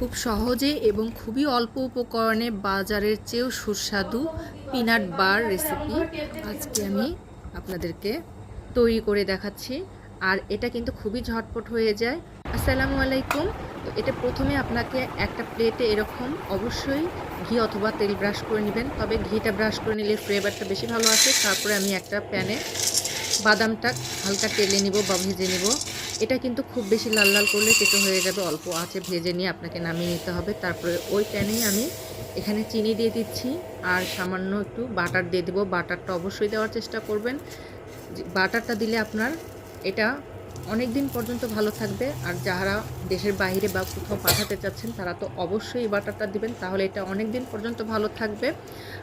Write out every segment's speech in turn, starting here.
খুব সহজে এবং খুবই অল্প উপকরণে বাজারের চেয়েও সুস্বাদু পিনাট বার রেসিপি আজকে আমি আপনাদেরকে তৈরি করে দেখাচ্ছি। আর এটা কিন্তু খুবই ঝটপট হয়ে যায়। আসসালামু আলাইকুম। তো এটা প্রথমে আপনাকে একটা প্লেটে এরকম অবশ্যই ঘি অথবা তেল ব্রাশ করে নেবেন। তবে ঘিটা ব্রাশ করে নিলে ফ্লেভারটা বেশি ভালো আসে। তারপরে আমি একটা প্যানে বাদামটা হালকা তেলে নিব বা ভেজে নিব। এটা কিন্তু খুব বেশি লাল লাল করলে তেতো হয়ে যাবে অল্প আছে ভেজে নিয়ে আপনাকে নামিয়ে নিতে হবে। তারপরে ওই প্যানেই আমি এখানে চিনি দিয়ে দিচ্ছি আর সামান্য একটু বাটার দিয়ে দেবো। বাটারটা অবশ্যই দেওয়ার চেষ্টা করবেন। বাটারটা দিলে আপনার এটা অনেক দিন পর্যন্ত ভালো থাকবে। আর যারা দেশের বাইরে বা কোথাও পাঠাতে চাচ্ছেন, তারা তো অবশ্যই এই বাটারটা দিবেন। তাহলে এটা অনেক দিন পর্যন্ত ভালো থাকবে।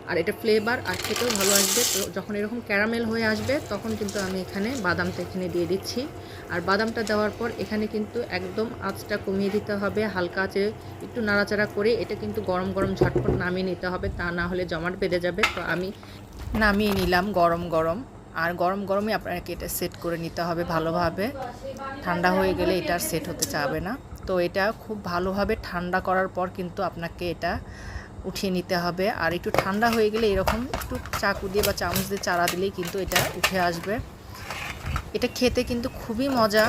আর এটা ফ্লেভার আর খেতেও ভালো আসবে। তো যখন এরকম ক্যারামেল হয়ে আসবে, তখন কিন্তু আমি এখানে বাদামটা এখানে দিয়ে দিচ্ছি। আর বাদামটা দেওয়ার পর এখানে কিন্তু একদম আঁচটা কমিয়ে দিতে হবে। হালকা আঁচে একটু নাড়াচাড়া করে এটা কিন্তু গরম গরম ঝটপট নামিয়ে নিতে হবে। তা না হলে জমাট বেঁধে যাবে। তো আমি নামিয়ে নিলাম গরম গরম। আর গরম গরমই আপনাকে এটা সেট করে নিতে হবে ভালোভাবে। ঠান্ডা হয়ে গেলে এটা সেট হতে চাবে না। তো এটা খুব ভালোভাবে ঠান্ডা করার পর কিন্তু আপনাকে এটা উঠিয়ে নিতে হবে। আর একটু ঠান্ডা হয়ে গেলে এরকম একটু চাকু দিয়ে বা চামচ দিয়ে চারা দিলেই কিন্তু এটা উঠে আসবে। এটা খেতে কিন্তু খুবই মজা।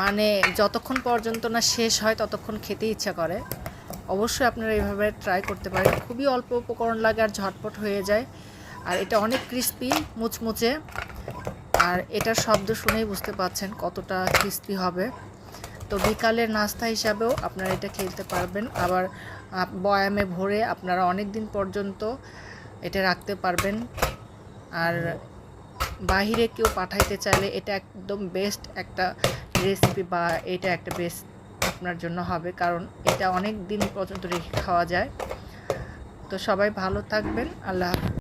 মানে যতক্ষণ পর্যন্ত না শেষ হয় ততক্ষণ খেতে ইচ্ছা করে। অবশ্যই আপনারা এইভাবে ট্রাই করতে পারেন। খুবই অল্প উপকরণ লাগে আর ঝটপট হয়ে যায়। আর এটা অনেক ক্রিস্পি মুচমুচে। আর এটার শব্দ শুনেই বুঝতে পাচ্ছেন কতটা ক্রিস্পি হবে। তো বিকালের নাস্তা হিসাবেও আপনারা এটা খেলতে পারবেন। আবার বয়ামে ভরে আপনারা অনেক দিন পর্যন্ত এটা রাখতে পারবেন। আর বাহিরে কেউ পাঠাইতে চাইলে এটা একদম বেস্ট একটা রেসিপি বা এটা একটা বেস্ট আপনার জন্য হবে। কারণ এটা অনেক দিন পর্যন্ত রেখে খাওয়া যায়। তো সবাই ভালো থাকবেন। আল্লাহ।